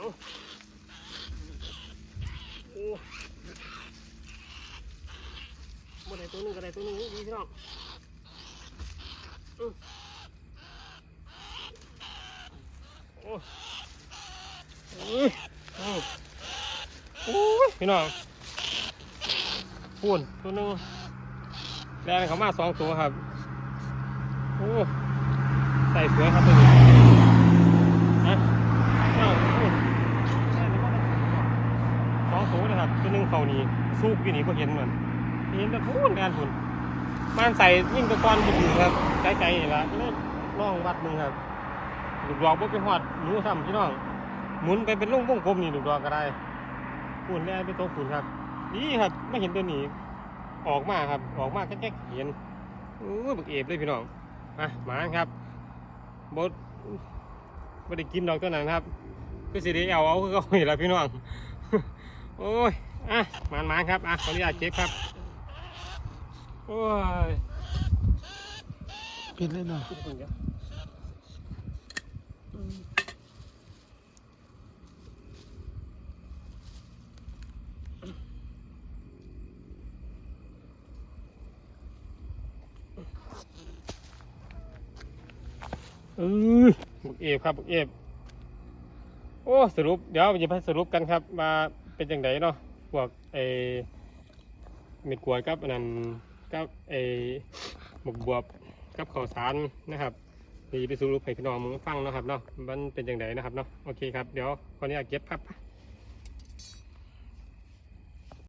เอาโอ้บ่ได้ตัวนึงก็ได้ตัวนึงนี่พี่น้องโอ้โอ้พี่น้องพูนตัวนึงแรงเขามาสองตัวครับ โอ้ ใส่สวยครับตัวนี้ฮะเอ้าโอ้สองตัวนะครับตัวหนึง เขานี่สูบอยู่นี่ก็เห็นเหมือนเห็นแต่พูนแดนพุ่นมันใส่ยิ่งตะกอนบุกครับไกลๆนี่ละนี่ล่องวัดมึงครับลูกดอกบ่ไปหอดหนูซ้ำพี่น้องหมุนไปเป็นลูกวงกลมนี่ลูกดอกก็ได้พุ่นแล่นไปตัวพุ่นครับนี่ครับไม่เห็นตัวหนีออกมาครับออกมาแค่ๆเห็นโอ้บักเอฟเลยพี่น้องมาหมาครับบดไม่ได้กินดอกตัวนั้นครับก็สิได้เอาเอาคือเขาอยู่แล้วพี่น้อง โอ้ย อะมานมาครับอะขออนุญาตเก็บครับโอ้ยปิดเลยเนาะคิดถึงเดี๋ยวเออบุกเอฟครับบุกเอฟโอ้สรุปเดี๋ยวจะไปสรุปกันครับว่าเป็นจังไดเนาะ พวกไอเม็ดกล้วยกับอันนั้นกับไอหมกบวบกับข้าวสารนะครับดีไปสรุปไผ่ขนองมึงฟังนะครับเนาะมันเป็นอย่างไรนะครับเนาะโอเคครับเดี๋ยวคนนี้เก็บครับ